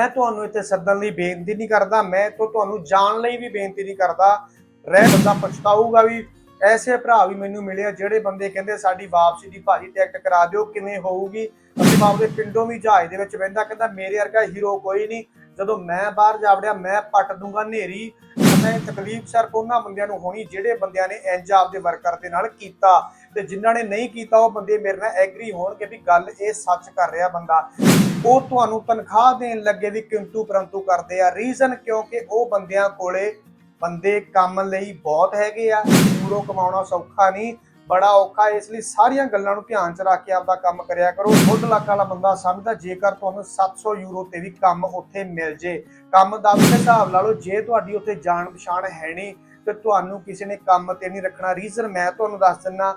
ਮੈਂ ਤੁਹਾਨੂੰ ਇੱਥੇ ਸੱਦਣ ਲਈ ਬੇਨਤੀ ਨਹੀਂ ਕਰਦਾ, ਮੈਂ ਤੋਂ ਤੁਹਾਨੂੰ ਜਾਣ ਲਈ ਵੀ ਬੇਨਤੀ ਨਹੀਂ ਕਰਦਾ। ਰਹਿ ਬੰਦਾ ਪਛਤਾਊਗਾ ਵੀ, ਐਸੇ ਭਰਾ ਵੀ ਮੈਨੂੰ ਮਿਲੇ ਜਿਹੜੇ ਬੰਦੇ ਕਹਿੰਦੇ ਸਾਡੀ ਵਾਪਸੀ ਦੀ ਭਾਜੀ ਟਿਕਟ ਕਰਾ ਦਿਓ, ਕਿਵੇਂ ਹੋਊਗੀ? ਅਸੀਂ ਬਾਪ ਪਿੰਡੋਂ ਵੀ ਜਹਾਜ਼ ਦੇ ਵਿੱਚ ਬਹਿੰਦਾ, ਕਹਿੰਦਾ ਮੇਰੇ ਵਰਗਾ ਹੀਰੋ ਕੋਈ ਨਹੀਂ। ਜਦੋਂ ਮੈਂ ਬਾਹਰ ਜਾ ਵੜਿਆ, ਮੈਂ ਪੱਟ ਦੂੰਗਾ ਨੇਰੀ ਮੈਂ ਤਕਲੀਫ ਸਿਰਫ ਉਹਨਾਂ ਬੰਦਿਆਂ ਨੂੰ ਹੋਣੀ, ਜਿਹੜੇ ਬੰਦਿਆਂ ਨੇ ਇੰਜ ਆਪਦੇ ਵਰਕਰ ਦੇ ਨਾਲ ਕੀਤਾ। ਤੇ ਜਿਨ੍ਹਾਂ ਨੇ ਨਹੀਂ ਕੀਤਾ, ਉਹ ਬੰਦੇ ਮੇਰੇ ਨਾਲ ਐਗਰੀ ਹੋਣਗੇ ਵੀ ਗੱਲ ਇਹ ਸੱਚ ਕਰ ਰਿਹਾ ਬੰਦਾ। ਉਹ ਤੁਹਾਨੂੰ ਤਨਖਾਹ ਦੇਣ ਲੱਗੇ ਵੀ ਕਿੰਤੂ ਪਰੰਤੂ ਕਰਦੇ ਆ। ਰੀਜ਼ਨ ਕਿਉਂਕਿ ਉਹ ਬੰਦਿਆਂ ਕੋਲੇ ਬੰਦੇ ਕੰਮ ਲਈ ਬਹੁਤ ਹੈਗੇ ਆ। ਯੂਰੋ ਕਮਾਉਣਾ ਸੌਖਾ ਨਹੀਂ, ਬੜਾ ਔਖਾ ਇਸ ਲਈ ਸਾਰੀਆਂ ਗੱਲਾਂ ਨੂੰ ਧਿਆਨ ਚ ਰੱਖ ਕੇ ਆਪਦਾ ਕੰਮ ਕਰਿਆ ਕਰੋ। ਮੁੱਢ ਲੱਖ ਵਾਲਾ ਬੰਦਾ ਸਮਝਦਾ, ਜੇਕਰ ਤੁਹਾਨੂੰ 700 ਯੂਰੋ ਤੇ ਵੀ ਕੰਮ ਉੱਥੇ ਮਿਲ ਜੇ, ਕੰਮ ਦਾ ਵੀ ਹਿਸਾਬ ਲਾ ਲਓ, ਜੇ ਤੁਹਾਡੀ ਉੱਥੇ ਜਾਣ ਪਛਾਣ ਹੈ ਨਹੀਂ, ਤੇ ਤੁਹਾਨੂੰ ਕਿਸੇ ਨੇ ਕੰਮ ਤੇ ਨਹੀਂ ਰੱਖਣਾ। ਰੀਜ਼ਨ ਮੈਂ ਤੁਹਾਨੂੰ ਦੱਸ ਦਿੰਨਾ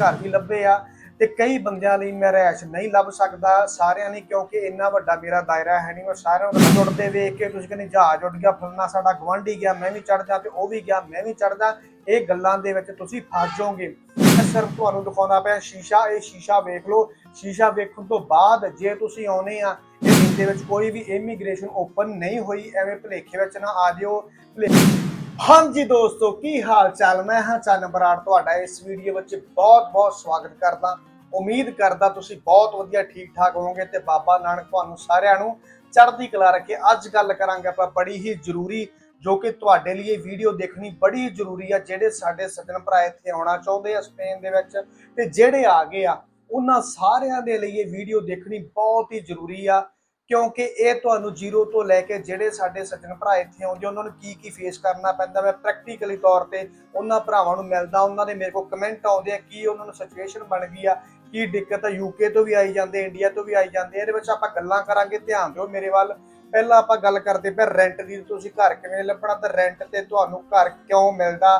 ਘਰ ਵੀ ਲੱਭੇ ਆ। ਤੇ ਕਈ ਬੰਦਿਆਂ ਲਈ ਮੈਂ ਰਹਿਸ਼ ਨਹੀਂ ਲੱਭ ਸਕਦਾ, ਸਾਰਿਆਂ ਲਈ ਕਿਉਂਕਿ ਇੰਨਾ ਵੱਡਾ ਮੇਰਾ ਦਾਇਰਾ ਹੈ ਨਹੀਂ। ਮੈਂ ਸਾਰਿਆਂ ਨੂੰ ਜੁੜਦੇ ਵੇਖ ਕੇ ਤੁਸੀਂ ਕਹਿੰਦੇ ਜਹਾਜ਼ ਉੱਡ ਗਿਆ ਫੁੱਲਣਾ ਸਾਡਾ ਗਵਾਂਢੀ ਗਿਆ, ਮੈਂ ਵੀ ਚੜ ਜਾ ਤੇ ਉਹ ਵੀ ਗਿਆ, ਮੈਂ ਵੀ ਚੜਦਾ ਇਹ ਗੱਲਾਂ ਦੇ ਵਿੱਚ ਤੁਸੀਂ ਫਸ ਜਾਓਗੇ। ਸਿਰਫ ਤੁਹਾਨੂੰ ਦਿਖਾਉਣਾ ਪਿਆ, ਸ਼ੀਸ਼ਾ, ਇਹ ਸ਼ੀਸ਼ਾ ਵੇਖ ਲਓ। ਸ਼ੀਸ਼ਾ ਵੇਖਣ ਤੋਂ ਬਾਅਦ ਜੇ ਤੁਸੀਂ ਆਉਨੇ ਆ, ਇਹ ਦੇ ਵਿੱਚ ਕੋਈ ਵੀ ਇਮੀਗ੍ਰੇਸ਼ਨ ਓਪਨ ਨਹੀਂ ਹੋਈ, ਐਵੇਂ ਭਲੇਖੇ ਵਿੱਚ ਨਾ ਆ ਜਿਓ। ਭੁਲੇਖੇ ਹਾਂਜੀ ਦੋਸਤੋ, ਕੀ ਹਾਲ ਚਾਲ ਮੈਂ ਹਾਂ ਚੰਨ ਬਰਾੜ, ਤੁਹਾਡਾ ਇਸ ਵੀਡੀਓ ਵਿੱਚ ਬਹੁਤ ਬਹੁਤ ਸਵਾਗਤ ਕਰਦਾ। ਉਮੀਦ ਕਰਦਾ ਤੁਸੀਂ ਬਹੁਤ ਵਧੀਆ ਠੀਕ ਠਾਕ ਹੋਵੋਗੇ ਤੇ ਬਾਬਾ ਨਾਨਕ ਤੁਹਾਨੂੰ ਸਾਰਿਆਂ ਨੂੰ ਚੜ੍ਹਦੀ ਕਲਾ ਰੱਖੇ। ਅੱਜ ਗੱਲ ਕਰਾਂਗੇ ਆਪਾਂ ਬੜੀ ਹੀ ਜ਼ਰੂਰੀ, ਜੋ ਕਿ ਤੁਹਾਡੇ ਲਈ ਇਹ ਵੀਡੀਓ ਦੇਖਣੀ ਬੜੀ ਜ਼ਰੂਰੀ ਆ, ਜਿਹੜੇ ਸਾਡੇ ਸੱਜਣ ਭਰਾ ਇੱਥੇ ਆਉਣਾ ਚਾਹੁੰਦੇ ਆ ਸਪੇਨ ਦੇ ਵਿੱਚ ਤੇ ਜਿਹੜੇ ਆ ਗਏ ਆ, ਉਹਨਾਂ ਸਾਰਿਆਂ ਦੇ ਲਈ ਇਹ ਵੀਡੀਓ ਦੇਖਣੀ ਬਹੁਤ ਹੀ ਜ਼ਰੂਰੀ ਆ। ਕਿਉਂਕਿ ਇਹ ਤੁਹਾਨੂੰ ਜ਼ੀਰੋ ਤੋਂ ਲੈ ਕੇ ਜਿਹੜੇ ਸਾਡੇ ਸੱਜਣ ਭਰਾ ਇੱਥੇ ਆਉਂਦੇ, ਉਹਨਾਂ ਨੂੰ ਕੀ ਕੀ ਫੇਸ ਕਰਨਾ ਪੈਂਦਾ, ਮੈਂ ਪ੍ਰੈਕਟੀਕਲੀ ਤੌਰ ਤੇ ਉਹਨਾਂ ਭਰਾਵਾਂ ਨੂੰ ਮਿਲਦਾ, ਉਹਨਾਂ ਦੇ ਮੇਰੇ ਕੋਲ ਕਮੈਂਟ ਆਉਂਦੇ ਆ ਕੀ ਉਹਨਾਂ ਨੂੰ ਸਿਚੁਏਸ਼ਨ ਬਣ ਗਈ ਆ, ਕੀ ਦਿੱਕਤ ਆ ਯੂਕੇ ਤੋਂ ਵੀ ਆਈ ਜਾਂਦੇ ਇੰਡੀਆ ਤੋਂ ਵੀ ਆਈ ਜਾਂਦੇ, ਇਹਦੇ ਵਿੱਚ ਆਪਾਂ ਗੱਲਾਂ ਕਰਾਂਗੇ, ਧਿਆਨ ਦਿਓ ਮੇਰੇ ਵੱਲ। ਪਹਿਲਾਂ ਆਪਾਂ ਗੱਲ ਕਰਦੇ ਪਏ ਰੈਂਟ ਦੀ, ਤੁਸੀਂ ਘਰ ਕਿਵੇਂ ਲੱਭਣਾ ਤੇ ਰੈਂਟ ਤੇ ਤੁਹਾਨੂੰ ਘਰ ਕਿਉਂ ਮਿਲਦਾ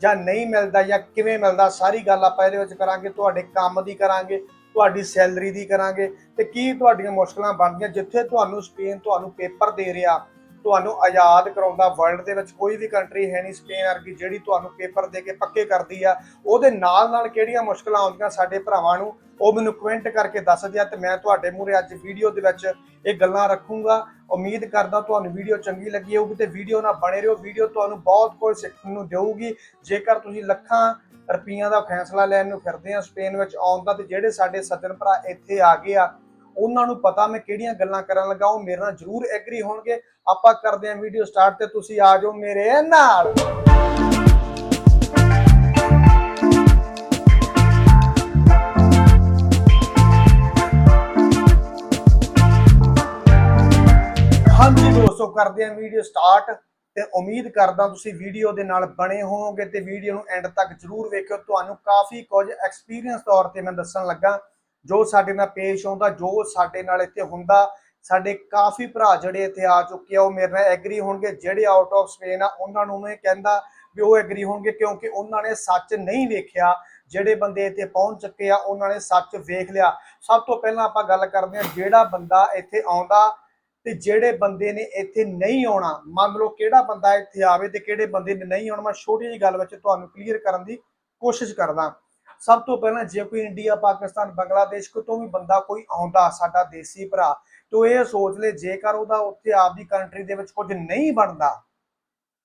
ਜਾਂ ਨਹੀਂ ਮਿਲਦਾ ਜਾਂ ਕਿਵੇਂ ਮਿਲਦਾ, ਸਾਰੀ ਗੱਲ ਆਪਾਂ ਇਹਦੇ ਵਿੱਚ ਕਰਾਂਗੇ, ਤੁਹਾਡੇ ਕੰਮ ਦੀ ਕਰਾਂਗੇ ਤੁਹਾਡੀ ਸੈਲਰੀ ਦੀ ਕਰਾਂਗੇ ਤੇ ਕੀ ਤੁਹਾਡੀਆਂ ਮੁਸ਼ਕਲਾਂ ਬਣਦੀਆਂ ਜਿੱਥੇ ਤੁਹਾਨੂੰ ਸਪੇਨ ਤੁਹਾਨੂੰ ਪੇਪਰ ਦੇ ਰਿਹਾ ਤੁਹਾਨੂੰ ਆਜ਼ਾਦ ਕਰਾਉਂਦਾ ਵਰਲਡ ਦੇ ਵਿੱਚ ਕੋਈ ਵੀ ਕੰਟਰੀ ਹੈ ਨਹੀਂ ਸਪੇਨ ਵਰਗੀ ਜਿਹੜੀ ਤੁਹਾਨੂੰ ਪੇਪਰ ਦੇ ਕੇ ਪੱਕੇ ਕਰਦੀ ਆ, ਉਹਦੇ ਨਾਲ ਨਾਲ ਕਿਹੜੀਆਂ ਮੁਸ਼ਕਲਾਂ ਆਉਂਦੀਆਂ ਸਾਡੇ ਭਰਾਵਾਂ ਨੂੰ, ਉਹ ਮੈਨੂੰ ਕਮੈਂਟ ਕਰਕੇ ਦੱਸ ਦਿਆ ਤੇ ਮੈਂ ਤੁਹਾਡੇ ਮੂਹਰੇ ਅੱਜ ਵੀਡੀਓ ਦੇ ਵਿੱਚ ਇਹ ਗੱਲਾਂ ਰੱਖੂੰਗਾ। ਉਮੀਦ ਕਰਦਾ ਤੁਹਾਨੂੰ ਵੀਡੀਓ ਚੰਗੀ ਲੱਗੀ ਹੋਊਗੀ ਤੇ ਵੀਡੀਓ ਨਾਲ ਬਣੇ ਰਹੋ। ਵੀਡੀਓ ਤੁਹਾਨੂੰ ਬਹੁਤ ਕੁਝ ਸਿੱਖਣ ਨੂੰ ਦੇਊਗੀ। ਜੇਕਰ ਤੁਸੀਂ ਲੱਖਾਂ ਰੁਪਈਆਂ ਦਾ ਫੈਸਲਾ ਲੈਣ ਨੂੰ ਫਿਰਦੇ ਆ ਸਪੇਨ ਵਿੱਚ ਆਉਣ ਦਾ ਤੇ ਜਿਹੜੇ ਸਾਡੇ ਸੱਜਣ ਭਰਾ ਇੱਥੇ ਆ ਗਏ ਆ ਉਹਨਾਂ ਨੂੰ ਪਤਾ ਮੈਂ ਕਿਹੜੀਆਂ ਗੱਲਾਂ ਕਰਨ ਲੱਗਾ, ਉਹ ਮੇਰੇ ਨਾਲ ਜ਼ਰੂਰ ਐਗਰੀ ਹੋਣਗੇ। ਆਪਾਂ ਕਰਦੇ ਆਂ ਵੀਡੀਓ ਸਟਾਰਟ ਤੇ ਤੁਸੀਂ ਆ ਜਾਓ ਮੇਰੇ ਨਾਲ। ਹਾਂਜੀ ਦੋਸਤੋ, ਕਰਦੇ ਆਂ ਵੀਡੀਓ ਸਟਾਰਟ ਤੇ ਉਮੀਦ ਕਰਦਾ ਤੁਸੀਂ ਵੀਡੀਓ ਦੇ ਨਾਲ ਬਣੇ ਹੋਵੋਗੇ ਤੇ ਵੀਡੀਓ ਨੂੰ ਐਂਡ ਤੱਕ ਜਰੂਰ ਵੇਖਿਓ। ਤੁਹਾਨੂੰ ਕਾਫੀ ਕੁਝ ਐਕਸਪੀਰੀਅੰਸ ਤੌਰ ਤੇ ਮੈਂ ਦੱਸਣ ਲੱਗਾ। ਜੋ ਸਾਡੇ ਨਾਲ ਪੇਸ਼ ਆਉਂਦਾ, ਜੋ ਸਾਡੇ ਨਾਲ ਇੱਥੇ ਹੁੰਦਾ, ਸਾਡੇ ਕਾਫੀ ਭਰਾ ਜਿਹੜੇ ਇੱਥੇ ਆ ਚੁੱਕੇ ਆ, ਉਹ ਮੇਰੇ ਨਾਲ ਐਗਰੀ ਹੋਣਗੇ, ਜਿਹੜੇ ਆਊਟ ਆਫ ਸਪੇਨ ਆ, ਉਹਨਾਂ ਨੂੰ ਮੈਂ ਕਹਿੰਦਾ ਵੀ ਉਹ ਐਗਰੀ ਹੋਣਗੇ ਕਿਉਂਕਿ ਉਹਨਾਂ ਨੇ ਸੱਚ ਨਹੀਂ ਵੇਖਿਆ, ਜਿਹੜੇ ਬੰਦੇ ਇੱਥੇ ਪਹੁੰਚ ਚੁੱਕੇ ਆ, ਉਹਨਾਂ ਨੇ ਸੱਚ ਵੇਖ ਲਿਆ। ਸਭ ਤੋਂ ਪਹਿਲਾਂ ਆਪਾਂ ਗੱਲ ਕਰਦੇ ਹਾਂ ਜਿਹੜਾ ਬੰਦਾ ਇੱਥੇ ਆਉਂਦਾ ਤੇ ਜਿਹੜੇ ਬੰਦੇ ਨੇ ਇੱਥੇ ਨਹੀਂ ਆਉਣਾ। ਮੰਨ ਲਓ ਕਿਹੜਾ ਬੰਦਾ ਇੱਥੇ ਆਵੇ ਤੇ ਕਿਹੜੇ ਬੰਦੇ ਨੇ ਨਹੀਂ ਆਉਣਾ, ਮੈਂ ਛੋਟੀ ਜਿਹੀ ਗੱਲ ਵਿੱਚ ਤੁਹਾਨੂੰ ਕਲੀਅਰ ਕਰਨ ਦੀ ਕੋਸ਼ਿਸ਼ ਕਰਦਾ। ਸਭ ਤੋਂ ਪਹਿਲਾਂ ਜੇ ਕੋਈ ਇੰਡੀਆ, ਪਾਕਿਸਤਾਨ, ਬੰਗਲਾਦੇਸ਼ ਤੋਂ ਵੀ ਬੰਦਾ ਕੋਈ ਆਉਂਦਾ ਸਾਡਾ ਦੇਸੀ ਭਰਾ, ਤੋ ਇਹ ਸੋਚ ਲੈ ਜੇਕਰ ਉਹਦਾ ਉੱਥੇ ਆਪਦੀ ਕੰਟਰੀ ਦੇ ਵਿੱਚ ਕੁਝ ਨਹੀਂ ਬਣਦਾ,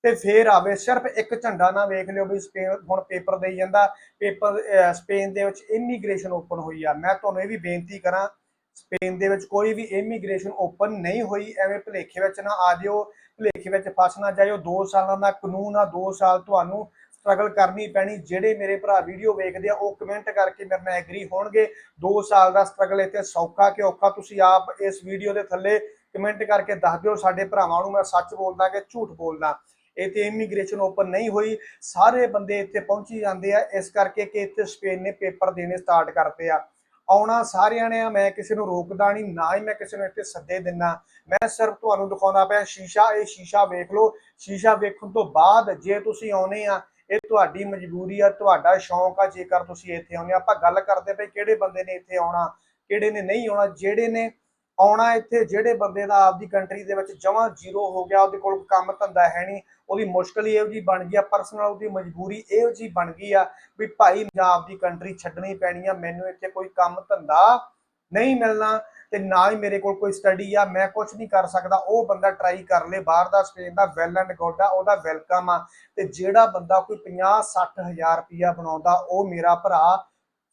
ਤੇ ਫੇਰ ਆਵੇ, ਸਿਰਫ ਇੱਕ ਝੰਡਾ ਨਾ ਵੇਖ ਲਿਓ ਵੀ ਸਪੇਨ, ਹੁਣ ਪੇਪਰ ਦੇਈ ਜਾਂਦਾ, ਪੇਪਰ ਸਪੇਨ ਦੇ ਵਿੱਚ ਇਮੀਗ੍ਰੇਸ਼ਨ ਓਪਨ ਹੋਈ ਆ। ਮੈਂ ਤੁਹਾਨੂੰ ਇਹ ਵੀ ਬੇਨਤੀ ਕਰਾਂ, ਸਪੇਨ ਦੇ ਵਿੱਚ ਕੋਈ ਵੀ ਇਮੀਗ੍ਰੇਸ਼ਨ ਓਪਨ ਨਹੀਂ ਹੋਈ, ਐਵੇਂ ਭਲੇਖੇ ਵਿੱਚ ਨਾ ਆ ਜਿਓ, ਭਲੇਖੇ ਵਿੱਚ ਫਸ ਨਾ ਜਾਇਓ 2 ਸਾਲਾਂ ਦਾ ਕਾਨੂੰਨ ਆ 2 ਸਾਲ ਤੁਹਾਨੂੰ ਸਟਰਗਲ ਕਰਨੀ ਪੈਣੀ, ਜਿਹੜੇ ਮੇਰੇ ਭਰਾ ਵੀਡੀਓ ਵੇਖਦੇ ਆ, ਉਹ ਕਮੈਂਟ ਕਰਕੇ ਮੇਰੇ ਨਾਲ ਐਗਰੀ ਹੋਣਗੇ। 2 ਸਾਲ ਦਾ ਸਟਰਗਲ ਇੱਥੇ ਸੌਖਾ ਕਿ ਔਖਾ, ਤੁਸੀਂ ਆਪ ਇਸ ਵੀਡੀਓ ਦੇ ਥੱਲੇ ਕਮੈਂਟ ਕਰਕੇ ਦੱਸ ਦਿਓ, ਸਾਡੇ ਭਰਾਵਾਂ ਨੂੰ ਮੈਂ ਸੱਚ ਬੋਲਦਾ ਕਿ ਝੂਠ ਬੋਲਦਾ। ਇੱਥੇ ਇਮੀਗ੍ਰੇਸ਼ਨ ਓਪਨ ਨਹੀਂ ਹੋਈ, ਸਾਰੇ ਬੰਦੇ ਇੱਥੇ ਪਹੁੰਚੀ ਜਾਂਦੇ ਆ, ਇਸ ਕਰਕੇ ਕਿ ਇੱਥੇ ਸਪੇਨ ਨੇ ਪੇਪਰ ਦੇਣੇ ਸਟਾਰਟ ਕਰਤੇ ਆ। ਆਉਣਾ ਸਾਰਿਆਂ ਨੇ ਆ, ਮੈਂ ਕਿਸੇ ਨੂੰ ਰੋਕਦਾ ਨਹੀਂ, ਨਾ ਹੀ ਮੈਂ ਕਿਸੇ ਨੂੰ ਇੱਥੇ ਸੱਦੇ ਦਿੰਨਾ। ਮੈਂ ਸਿਰਫ ਤੁਹਾਨੂੰ ਦਿਖਾਉਂਦਾ ਪਿਆ, ਸ਼ੀਸ਼ਾ, ਇਹ ਸ਼ੀਸ਼ਾ ਵੇਖ ਲਓ। ਸ਼ੀਸ਼ਾ ਵੇਖਣ ਤੋਂ ਬਾਅਦ ਜੇ ਤੁਸੀਂ ਆਉਨੇ ਆ ਇਹ ਤੁਹਾਡੀ ਮਜਬੂਰੀ ਆ, ਤੁਹਾਡਾ ਸ਼ੌਂਕ ਆ, ਜੇਕਰ ਤੁਸੀਂ ਇੱਥੇ ਆਉਂਦੇ ਆਪਾਂ ਗੱਲ ਕਰਦੇ ਪਏ ਕਿਹੜੇ ਬੰਦੇ ਨੇ ਇੱਥੇ ਆਉਣਾ, ਕਿਹੜੇ ਨੇ ਨਹੀਂ ਆਉਣਾ, ਜਿਹੜੇ ਨੇ ਆਉਣਾ ਇੱਥੇ, ਜਿਹੜੇ ਬੰਦੇ ਦਾ ਆਪਦੀ ਕੰਟਰੀ ਦੇ ਵਿੱਚ ਜਮਾਂ ਜ਼ੀਰੋ ਹੋ ਗਿਆ, ਉਹਦੇ ਕੋਲ ਕੰਮ ਧੰਦਾ ਹੈ ਨਹੀਂ, ਉਹਦੀ ਮੁਸ਼ਕਲ ਹੀ ਇਹੋ ਜੀ ਬਣ ਗਈ ਆ ਪਰਸਨਲ ਉਹਦੀ ਮਜਬੂਰੀ ਇਹੋ ਜੀ ਬਣ ਗਈ ਆ ਵੀ ਭਾਈ ਪੰਜਾਬ ਦੀ ਕੰਟਰੀ ਛੱਡਣੀ ਪੈਣੀ ਆ, ਮੈਨੂੰ ਇੱਥੇ ਕੋਈ ਕੰਮ ਧੰਦਾ ਨਹੀਂ ਮਿਲਣਾ ਤੇ ਨਾ ਹੀ ਮੇਰੇ ਕੋਲ ਕੋਈ ਸਟੱਡੀ ਆ, ਮੈਂ ਕੁਝ ਨਹੀਂ ਕਰ ਸਕਦਾ। ਉਹ ਬੰਦਾ ਟਰਾਈ ਕਰ ਲੇ, ਬਾਹਰ ਦਾ ਸਪੇਨ ਦਾ ਵੈਲ ਐਂਡ ਗੁੱਡ ਆ, ਉਹਦਾ ਵੈਲਕਮ ਆ। ਤੇ ਜਿਹੜਾ ਬੰਦਾ ਕੋਈ 50 60 ਹਜ਼ਾਰ ਰੁਪਇਆ ਬਣਾਉਂਦਾ, ਉਹ ਮੇਰਾ ਭਰਾ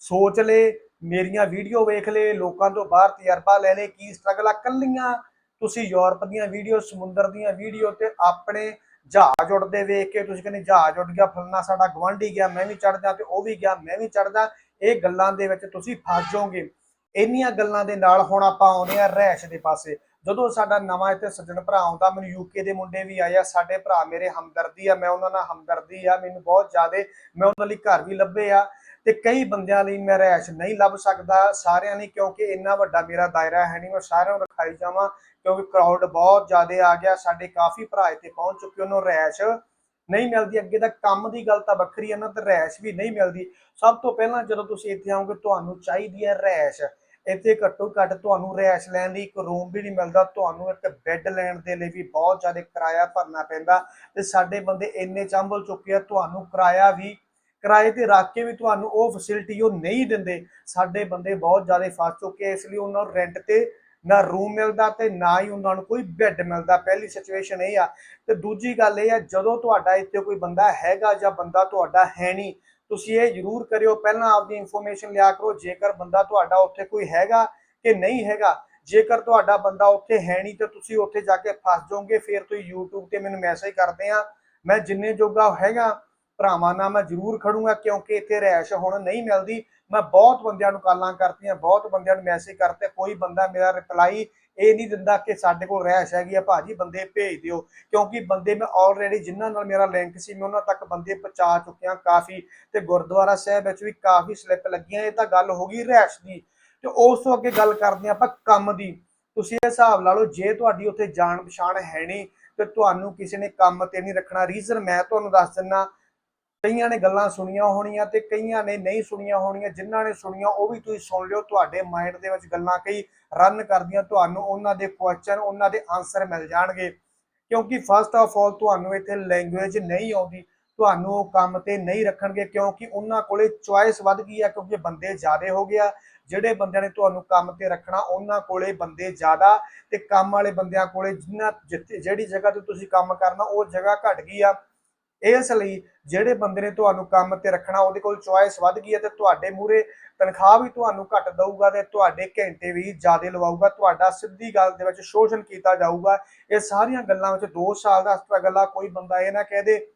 ਸੋਚ ਲੇ, ਮੇਰੀਆਂ ਵੀਡੀਓ ਵੇਖ ਲੇ, ਲੋਕਾਂ ਤੋਂ ਬਾਹਰ ਤਜਰਬਾ ਲੈ ਲੇ, ਕੀ ਸਟਰਗਲ ਆ ਕੱਲੀਆਂ। ਤੁਸੀਂ ਯੂਰਪ ਦੀਆਂ ਵੀਡੀਓ ਸਮੁੰਦਰ ਦੀਆਂ ਵੀਡੀਓ ਤੇ ਆਪਣੇ ਜਹਾਜ਼ ਉੱਡਦੇ ਵੇਖ ਕੇ, ਤੁਸੀਂ ਕਹਿੰਦੇ ਜਹਾਜ਼ ਉੱਡ ਗਿਆ ਫਲਣਾ ਸਾਡਾ ਗਵਾਂਢੀ ਗਿਆ, ਮੈਂ ਵੀ ਚੜਦਾ ਤੇ ਉਹ ਵੀ ਗਿਆ, ਮੈਂ ਵੀ ਚੜਦਾ ਇਹ ਗੱਲਾਂ ਦੇ ਵਿੱਚ ਤੁਸੀਂ ਫਸ ਜਾਓਗੇ। ਇੰਨੀਆਂ ਗੱਲਾਂ ਦੇ ਨਾਲ ਹੁਣ ਆਪਾਂ ਆਉਂਦੇ ਆ ਰਹਿਸ਼ ਦੇ ਪਾਸੇ। ਜਦੋਂ ਸਾਡਾ ਨਵਾਂ ਇੱਥੇ ਸੱਜਣ ਭਰਾ ਆਉਂਦਾ, ਮੈਨੂੰ ਯੂਕੇ ਦੇ ਮੁੰਡੇ ਵੀ ਆਏ ਆ, ਸਾਡੇ ਭਰਾ ਮੇਰੇ ਹਮਦਰਦੀ ਆ, ਮੈਂ ਉਹਨਾਂ ਨਾਲ ਹਮਦਰਦੀ ਆ, ਮੈਨੂੰ ਬਹੁਤ ਜ਼ਿਆਦੇ, ਮੈਂ ਉਹਨਾਂ ਲਈ ਘਰ ਵੀ ਲੱਭੇ ਆ ਤੇ ਕਈ ਬੰਦਿਆਂ ਲਈ ਮੈਂ ਰਹਿਸ਼ ਨਹੀਂ ਲੱਭ ਸਕਦਾ ਸਾਰਿਆਂ ਲਈ ਕਿਉਂਕਿ ਇੰਨਾ ਵੱਡਾ ਮੇਰਾ ਦਾਇਰਾ ਹੈ ਨਹੀਂ, ਮੈਂ ਸਾਰਿਆਂ ਨੂੰ ਰਖਾਈ ਜਾਵਾਂ ਕਿਉਂਕਿ ਕਰਾਊਡ ਬਹੁਤ ਜ਼ਿਆਦੇ ਆ ਗਿਆ, ਸਾਡੇ ਕਾਫੀ ਭਰਾ ਇੱਥੇ ਪਹੁੰਚ ਚੁੱਕੇ, ਉਹਨਾਂ ਨੂੰ ਰਹਿਸ਼ ਨਹੀਂ ਮਿਲਦੀ, ਅੱਗੇ ਤਾਂ ਕੰਮ ਦੀ ਗੱਲ ਤਾਂ ਵੱਖਰੀ ਹੈ ਨਾ ਤੇ ਰਹਿਸ਼ ਵੀ ਨਹੀਂ ਮਿਲਦੀ। ਸਭ ਤੋਂ ਪਹਿਲਾਂ ਜਦੋਂ ਤੁਸੀਂ ਇੱਥੇ ਆਓਗੇ, ਤੁਹਾਨੂੰ ਚਾਹੀਦੀ ਹੈ ਰਹਿਸ਼। ਇੱਥੇ ਘੱਟੋ ਘੱਟ ਤੁਹਾਨੂੰ ਰਹਿਸ਼ ਲੈਣ ਲਈ ਇੱਕ ਰੂਮ ਵੀ ਨਹੀਂ ਮਿਲਦਾ, ਤੁਹਾਨੂੰ ਇੱਕ ਬੈੱਡ ਲੈਣ ਦੇ ਲਈ ਵੀ ਬਹੁਤ ਜ਼ਿਆਦਾ ਕਿਰਾਇਆ ਭਰਨਾ ਪੈਂਦਾ ਤੇ ਸਾਡੇ ਬੰਦੇ ਇੰਨੇ ਚੰਬਲ ਚੁੱਕੇ ਆ, ਤੁਹਾਨੂੰ ਕਿਰਾਇਆ ਵੀ, ਕਿਰਾਏ ਤੇ ਰੱਖ ਕੇ ਵੀ ਤੁਹਾਨੂੰ ਉਹ ਫੈਸਿਲਿਟੀ ਉਹ ਨਹੀਂ ਦਿੰਦੇ। ਸਾਡੇ ਬੰਦੇ ਬਹੁਤ ਜ਼ਿਆਦਾ ਫਸ ਚੁੱਕੇ ਇਸ ਲਈ ਉਹਨਾਂ ਨੂੰ ਰੈਂਟ ਤੇ ਨਾ ਰੂਮ ਮਿਲਦਾ ਤੇ ਨਾ ਹੀ ਉਹਨਾਂ ਨੂੰ ਕੋਈ ਬੈੱਡ ਮਿਲਦਾ। ਪਹਿਲੀ ਸਿਚੁਏਸ਼ਨ ਇਹ ਆ। ਤੇ ਦੂਜੀ ਗੱਲ ਇਹ ਆ, ਜਦੋਂ ਤੁਹਾਡਾ ਇੱਥੇ ਕੋਈ ਬੰਦਾ ਹੈਗਾ ਜਾਂ ਬੰਦਾ ਤੁਹਾਡਾ ਹੈ ਨਹੀਂ ਤੁਸੀਂ ਇਹ ਜ਼ਰੂਰ ਕਰਿਓ, ਪਹਿਲਾਂ ਆਪਦੀ ਇਨਫੋਰਮੇਸ਼ਨ ਲਿਆ ਕਰੋ, ਜੇਕਰ ਬੰਦਾ ਤੁਹਾਡਾ ਉੱਥੇ ਕੋਈ ਹੈਗਾ ਕਿ ਨਹੀਂ ਹੈਗਾ, ਜੇਕਰ ਤੁਹਾਡਾ ਬੰਦਾ ਉੱਥੇ ਹੈ ਨਹੀਂ ਤਾਂ ਤੁਸੀਂ ਉੱਥੇ ਜਾ ਕੇ ਫਸ ਜਾਓਗੇ, ਫਿਰ ਤੁਸੀਂ YouTube ਤੇ ਮੈਨੂੰ ਮੈਸੇਜ ਕਰਦੇ ਆ। ਮੈਂ ਜਿੰਨੇ ਜੋਗਾ ਹੈਗਾ ਭਰਾਵਾਂ ਨਾਲ ਮੈਂ ਜ਼ਰੂਰ ਖੜੂੰਗਾ ਕਿਉਂਕਿ ਇੱਥੇ ਰੈਸ਼ ਹੁਣ ਨਹੀਂ ਮਿਲਦੀ। ਮੈਂ ਬਹੁਤ ਬੰਦਿਆਂ ਨੂੰ ਕਾਲਾਂ ਕਰਤੀਆਂ, ਬਹੁਤ ਬੰਦਿਆਂ ਨੂੰ ਮੈਸੇਜ ਕਰਤੇ, ਕੋਈ ਬੰਦਾ ਮੇਰਾ ਰਿਪਲਾਈ ਇਹ ਨਹੀਂ ਦਿੰਦਾ ਕਿ ਸਾਡੇ ਕੋਲ ਰੈਸ਼ ਹੈਗੀ ਆ, ਭਾਜੀ ਬੰਦੇ ਭੇਜ ਦਿਓ। ਕਿਉਂਕਿ ਬੰਦੇ ਮੈਂ ਆਲਰੇਡੀ ਜਿਨ੍ਹਾਂ ਨਾਲ ਮੇਰਾ ਲਿੰਕ ਸੀ, ਮੈਂ ਉਹਨਾਂ ਤੱਕ ਬੰਦੇ ਪਹੁੰਚਾ ਚੁੱਕਿਆ ਕਾਫੀ ਤੇ ਗੁਰਦੁਆਰਾ ਸਾਹਿਬ ਵਿੱਚ ਵੀ ਕਾਫੀ ਸਲਿੱਪ ਲੱਗੀਆਂ, ਇਹ ਤਾਂ ਗੱਲ ਹੋ ਗਈ ਰੈਸ਼ ਦੀ। ਤੇ ਉਸ ਤੋਂ ਅੱਗੇ ਗੱਲ ਕਰਦੇ ਆਪਾਂ ਕੰਮ ਦੀ। ਤੁਸੀਂ ਇਹ ਹਿਸਾਬ ਲਾ ਲਓ, ਜੇ ਤੁਹਾਡੀ ਉੱਥੇ ਜਾਣ ਪਛਾਣ ਹੈ ਨਹੀਂ, ਤੇ ਤੁਹਾਨੂੰ ਕਿਸੇ ਨੇ ਕੰਮ ਤੇ ਨਹੀਂ ਰੱਖਣਾ ਰੀਜ਼ਨ ਮੈਂ ਤੁਹਾਨੂੰ ਦੱਸ ਦਿੰਨਾ ਕਈਆਂ ਨੇ ਗੱਲਾਂ ਸੁਣੀਆਂ ਹੋਣੀਆਂ ਤੇ ਕਈਆਂ ਨੇ ਨਹੀਂ ਸੁਣੀਆਂ ਹੋਣੀਆਂ, ਜਿਨ੍ਹਾਂ ਨੇ ਸੁਣੀਆਂ ਉਹ ਵੀ ਤੁਸੀਂ ਸੁਣ ਲਿਓ, ਤੁਹਾਡੇ ਮਾਈਂਡ ਦੇ ਵਿੱਚ ਗੱਲਾਂ ਕਈ ਰਨ ਕਰਦੀਆਂ, ਤੁਹਾਨੂੰ ਉਹਨਾਂ ਦੇ ਕੁਐਸਚਨ ਉਹਨਾਂ ਦੇ ਆਨਸਰ ਮਿਲ ਜਾਣਗੇ। ਕਿਉਂਕਿ ਫਸਟ ਆਫ ਆਲ ਤੁਹਾਨੂੰ ਇੱਥੇ ਲੈਂਗੁਏਜ ਨਹੀਂ ਆਉਂਦੀ, ਤੁਹਾਨੂੰ ਉਹ ਕੰਮ ਤੇ ਨਹੀਂ ਰੱਖਣਗੇ, ਕਿਉਂਕਿ ਉਹਨਾਂ ਕੋਲੇ ਚੁਆਇਸ ਵੱਧ ਗਈ ਆ, ਕਿਉਂਕਿ ਬੰਦੇ ਜ਼ਿਆਦੇ ਹੋ ਗਿਆ ਜਿਹੜੇ ਬੰਦਿਆਂ ਨੇ ਤੁਹਾਨੂੰ ਕੰਮ ਤੇ ਰੱਖਣਾ, ਉਹਨਾਂ ਕੋਲੇ ਬੰਦੇ ਜ਼ਿਆਦਾ ਤੇ ਕੰਮ ਵਾਲੇ ਬੰਦਿਆਂ ਕੋਲੇ ਜਿੰਨਾ ਜਿੱਥੇ, ਜਿਹੜੀ ਜਗ੍ਹਾ ਤੇ ਤੁਸੀਂ ਕੰਮ ਕਰਨਾ, ਉਹ ਜਗ੍ਹਾ ਘਟ ਗਈ ਆ। ਇਸ ਲਈ ਜਿਹੜੇ ਬੰਦੇ ਨੇ ਤੁਹਾਨੂੰ ਕੰਮ ਤੇ ਰੱਖਣਾ, ਉਹਦੇ ਕੋਲ ਚੁਆਇਸ ਵੱਧ ਗਈ ਹੈ ਤੇ ਤੁਹਾਡੇ ਮੂਰੇ ਤਨਖਾਹ ਵੀ ਤੁਹਾਨੂੰ ਘੱਟ ਦਊਗਾ ਤੇ ਤੁਹਾਡੇ ਘੰਟੇ ਵੀ ਜ਼ਿਆਦਾ ਲਵਾਊਗਾ, ਤੁਹਾਡਾ ਸਿੱਧੀ ਗੱਲ ਦੇ ਵਿੱਚ ਸ਼ੋਸ਼ਣ ਕੀਤਾ ਜਾਊਗਾ। ਇਹ ਸਾਰੀਆਂ ਗੱਲਾਂ ਵਿੱਚ 2 ਸਾਲ ਦਾ ਸਟਰਗਲ ਆ ਕੋਈ ਬੰਦਾ ਇਹ ਨਾ ਕਹਿ ਦੇ